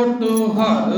ਗੁਰ ਤੁਹਾਰ